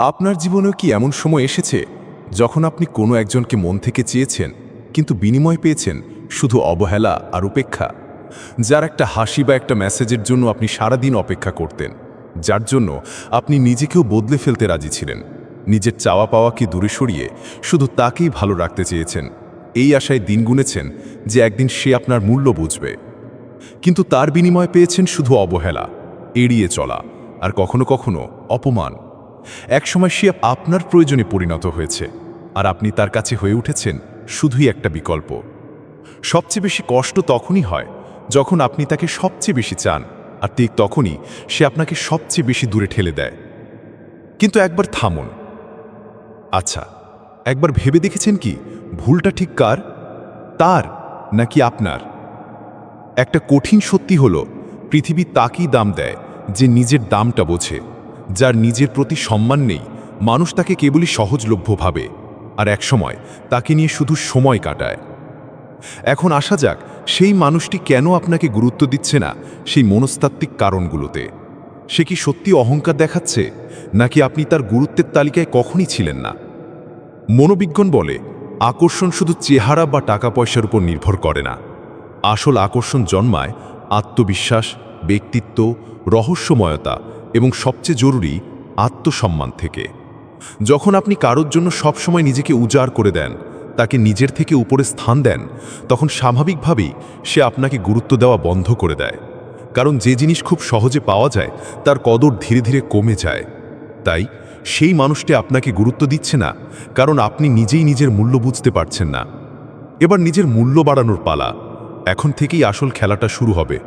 আপনার জীবনেও কি এমন সময় এসেছে যখন আপনি কোনো একজনকে মন থেকে চেয়েছেন, কিন্তু বিনিময় পেয়েছেন শুধু অবহেলা আর উপেক্ষা? যার একটা হাসি বা একটা মেসেজের জন্য আপনি সারাদিন অপেক্ষা করতেন, যার জন্য আপনি নিজেকেও বদলে ফেলতে রাজি ছিলেন। নিজের চাওয়া পাওয়াকে দূরে সরিয়ে শুধু তাকেই ভালো রাখতে চেয়েছেন? এই আশায় দিন গুনেছেন যে একদিন সে আপনার মূল্য বুঝবে। কিন্তু তার বিনিময় পেয়েছেন শুধু অবহেলা, এড়িয়ে চলা, আর কখনো কখনো অপমান। একসময় সে আপনার প্রয়োজনে পরিণত হয়েছে, আর আপনি তার কাছে হয়ে উঠেছেন শুধুই একটা বিকল্প। সবচেয়ে বেশি কষ্ট তখনই হয় যখন আপনি তাকে সবচেয়ে বেশি চান, আর ঠিক তখনই সে আপনাকে সবচেয়ে বেশি দূরে ঠেলে দেয়। কিন্তু একবার থামুন। আচ্ছা একবার ভেবে দেখেছেন কি ভুলটা ঠিক কার? তার নাকি আপনার? একটা কঠিন সত্যি হলো, পৃথিবী তাকেই দাম দেয় যে নিজের দামটা বোঝে। যার নিজের প্রতি সম্মান নেই, মানুষ তাকে কেবলই সহজলভ্য ভাবে, আর একসময় তাকে নিয়ে শুধু সময় কাটায়। এখন আসা যাক, সেই মানুষটি কেন আপনাকে গুরুত্ব দিচ্ছে না সেই মনস্তাত্ত্বিক কারণগুলোতে? সে কি সত্যি অহংকার দেখাচ্ছে, নাকি আপনি তার গুরুত্বের তালিকায় কখনই ছিলেন না? মনোবিজ্ঞান বলে, আকর্ষণ শুধু চেহারা বা টাকা পয়সার উপর নির্ভর করে না। আসল আকর্ষণ জন্মায় আত্মবিশ্বাস, ব্যক্তিত্ব, রহস্যময়তা এবং সবচেয়ে জরুরি, আত্মসম্মান থেকে। যখন আপনি কারোর জন্য সবসময় নিজেকে উজাড় করে দেন, তাকে নিজের থেকে উপরে স্থান দেন, তখন স্বাভাবিকভাবেই সে আপনাকে গুরুত্ব দেওয়া বন্ধ করে দেয়। কারণ যে জিনিস খুব সহজে পাওয়া যায়, তার কদর ধীরে ধীরে কমে যায়। তাই, সেই মানুষটি আপনাকে গুরুত্ব দিচ্ছে না, কারণ আপনি নিজেই নিজের মূল্য বুঝতে পারছেন না। এবার নিজের মূল্য বাড়ানোর পালা। এখন থেকেই আসল খেলাটা শুরু হবে।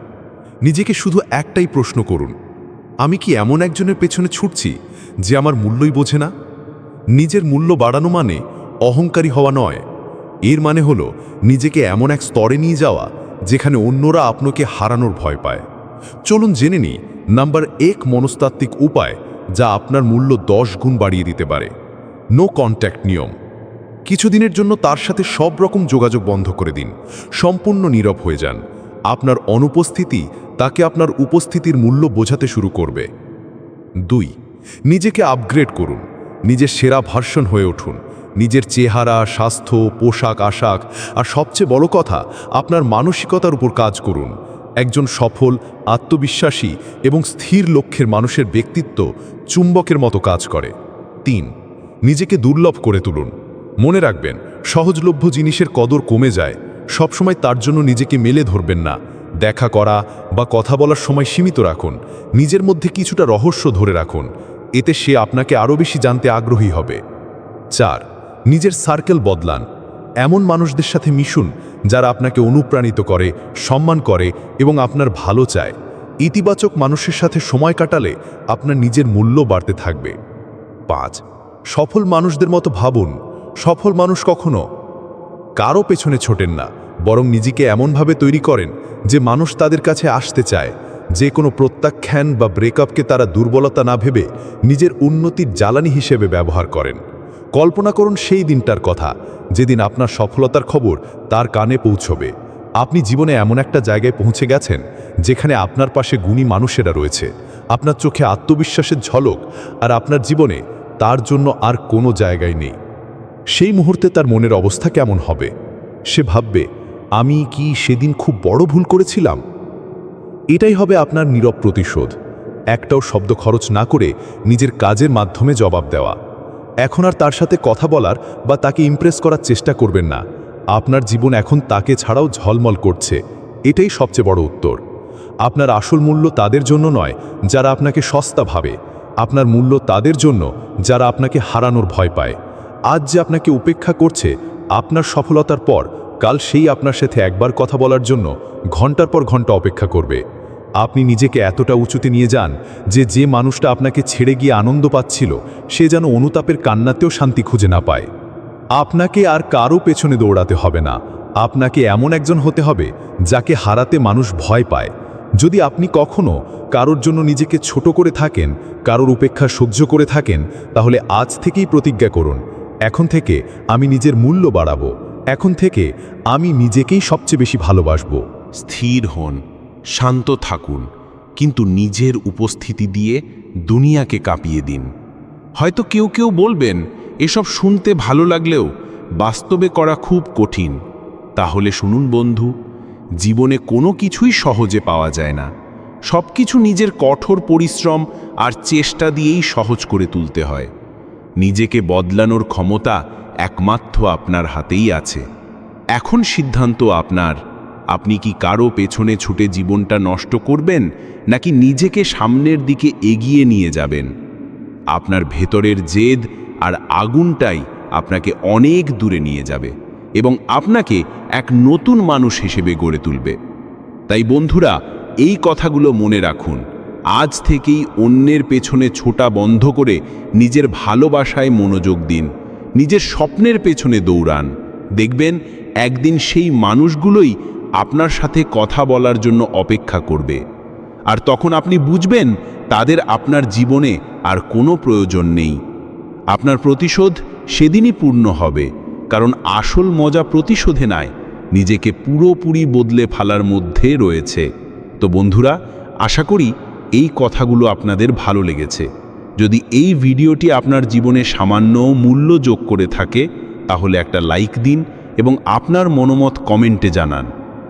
নিজেকে শুধু একটাই প্রশ্ন করুন আমি কি এমন একজনের পেছনে ছুটছি যে আমার মূল্যই বোঝে না? নিজের মূল্য বাড়ানো মানে অহংকারী হওয়া নয়। এর মানে হলো নিজেকে এমন এক স্তরে নিয়ে যাওয়া যেখানে অন্যরা আপনাকে হারানোর ভয় পায়। চলুন জেনে নিই নাম্বার এক মনস্তাত্ত্বিক উপায় যা আপনার মূল্য দশ গুণ বাড়িয়ে দিতে পারে। নো কন্ট্যাক্ট নিয়ম। কিছুদিনের জন্য তার সাথে সব রকম যোগাযোগ বন্ধ করে দিন। সম্পূর্ণ নীরব হয়ে যান। আপনার অনুপস্থিতি তাকে আপনার উপস্থিতির মূল্য বোঝাতে শুরু করবে। দুই, নিজেকে আপগ্রেড করুন। নিজের সেরা ভার্সন হয়ে উঠুন। নিজের চেহারা, স্বাস্থ্য, পোশাক, আশাক আর সবচেয়ে বড় কথা, আপনার মানসিকতার উপর কাজ করুন। একজন সফল, আত্মবিশ্বাসী এবং স্থির লক্ষ্যের মানুষের ব্যক্তিত্ব চুম্বকের মতো কাজ করে। তিন, নিজেকে দুর্লভ করে তুলুন। মনে রাখবেন, সহজলভ্য জিনিসের কদর কমে যায়। সবসময় তার জন্য নিজেকে মেলে ধরবেন না। দেখা করা বা কথা বলার সময় সীমিত রাখুন। নিজের মধ্যে কিছুটা রহস্য ধরে রাখুন। এতে সে আপনাকে আরও বেশি জানতে আগ্রহী হবে। চার, নিজের সার্কেল বদলান। এমন মানুষদের সাথে মিশুন যারা আপনাকে অনুপ্রাণিত করে, সম্মান করে এবং আপনার ভালো চায়। ইতিবাচক মানুষের সাথে সময় কাটালে আপনার নিজের মূল্য বাড়তে থাকবে। পাঁচ, সফল মানুষদের মতো ভাবুন। সফল মানুষ কখনো কারও পেছনে ছোটেন না। বরং নিজেকে এমনভাবে তৈরি করেন যে মানুষ তাদের কাছে আসতে চায়। যে কোনো প্রত্যাখ্যান বা ব্রেকআপকে তারা দুর্বলতা না ভেবে নিজের উন্নতির জ্বালানি হিসেবে ব্যবহার করেন। কল্পনা করুন সেই দিনটার কথা, যেদিন আপনার সফলতার খবর তার কানে পৌঁছবে। আপনি জীবনে এমন একটা জায়গায় পৌঁছে গেছেন, যেখানে আপনার পাশে গুণী মানুষেরা রয়েছে। আপনার চোখে আত্মবিশ্বাসের ঝলক আর আপনার জীবনে তার জন্য আর কোনো জায়গায় নেই। সেই মুহূর্তে তার মনের অবস্থা কেমন হবে? সে ভাববে আমি কি সেদিন খুব বড় ভুল করেছিলাম? এটাই হবে আপনার নীরব প্রতিশোধ। একটাও শব্দ খরচ না করে নিজের কাজের মাধ্যমে জবাব দেওয়া। এখন আর তার সাথে কথা বলার বা তাকে ইমপ্রেস করার চেষ্টা করবেন না। আপনার জীবন এখন তাকে ছাড়াও ঝলমল করছে। এটাই সবচেয়ে বড় উত্তর। আপনার আসল মূল্য তাদের জন্য নয়, যারা আপনাকে সস্তা ভাবে। আপনার মূল্য তাদের জন্য, যারা আপনাকে হারানোর ভয় পায়। আজ যে আপনাকে উপেক্ষা করছে, আপনার সফলতার পর কাল সেই আপনার সাথে একবার কথা বলার জন্য ঘণ্টার পর ঘণ্টা অপেক্ষা করবে। আপনি নিজেকে এতটা উঁচুতে নিয়ে যান যে যে মানুষটা আপনাকে ছেড়ে গিয়ে আনন্দ পাচ্ছিল, সে যেন অনুতাপের কান্নাতেও শান্তি খুঁজে না পায়। আপনাকে আর কারও পেছনে দৌড়াতে হবে না। আপনাকে এমন একজন হতে হবে যাকে হারাতে মানুষ ভয় পায়। যদি আপনি কখনো কারোর জন্য নিজেকে ছোট করে থাকেন, কারোর উপেক্ষা সহ্য করে থাকেন, তাহলে আজ থেকেই প্রতিজ্ঞা করুন। এখন থেকে আমি নিজের মূল্য বাড়াবো। এখন থেকে আমি নিজেকেই সবচেয়ে বেশি ভালোবাসবো। স্থির হন, শান্ত থাকুন, কিন্তু নিজের উপস্থিতি দিয়ে দুনিয়াকে কাঁপিয়ে দিন। হয়তো কেউ কেউ বলবেন, এসব শুনতে ভালো লাগলেও বাস্তবে করা খুব কঠিন। তাহলে শুনুন বন্ধু, জীবনে কোনো কিছুই সহজে পাওয়া যায় না। সব কিছু নিজের কঠোর পরিশ্রম আর চেষ্টা দিয়েই সহজ করে তুলতে হয়। নিজেকে বদলানোর ক্ষমতা একমাত্র আপনার হাতেই আছে। এখন সিদ্ধান্ত আপনার। আপনি কি কারও পেছনে ছুটে জীবনটা নষ্ট করবেন, নাকি নিজেকে সামনের দিকে এগিয়ে নিয়ে যাবেন? আপনার ভেতরের জেদ আর আগুনটাই আপনাকে অনেক দূরে নিয়ে যাবে এবং আপনাকে এক নতুন মানুষ হিসেবে গড়ে তুলবে। তাই বন্ধুরা, এই কথাগুলো মনে রাখুন। আজ থেকেই অন্যের পেছনে ছোটা বন্ধ করে নিজের ভালোবাসায় মনোযোগ দিন। নিজের স্বপ্নের পেছনে দৌড়ান। দেখবেন একদিন সেই মানুষগুলোই আপনার সাথে কথা বলার জন্য অপেক্ষা করবে। আর তখন আপনি বুঝবেন তাদের আপনার জীবনে আর কোনো প্রয়োজন নেই। আপনার প্রতিশোধ সেদিনই পূর্ণ হবে, কারণ আসল মজা প্রতিশোধে নয় নিজেকে পুরোপুরি বদলে ফেলার মধ্যে রয়েছে। তো বন্ধুরা, আশা করি এই কথাগুলো আপনাদের ভালো লেগেছে। যদি এই ভিডিওটি আপনার জীবনে সামান্য মূল্য যোগ করে থাকে, তাহলে একটা লাইক দিন এবং আপনার মনোমত কমেন্টে জানান।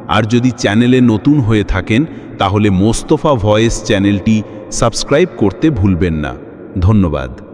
আর যদি চ্যানেলে নতুন হয়ে থাকেন, তাহলে মোস্তফা ভয়েস চ্যানেলটি সাবস্ক্রাইব করতে ভুলবেন না। ধন্যবাদ।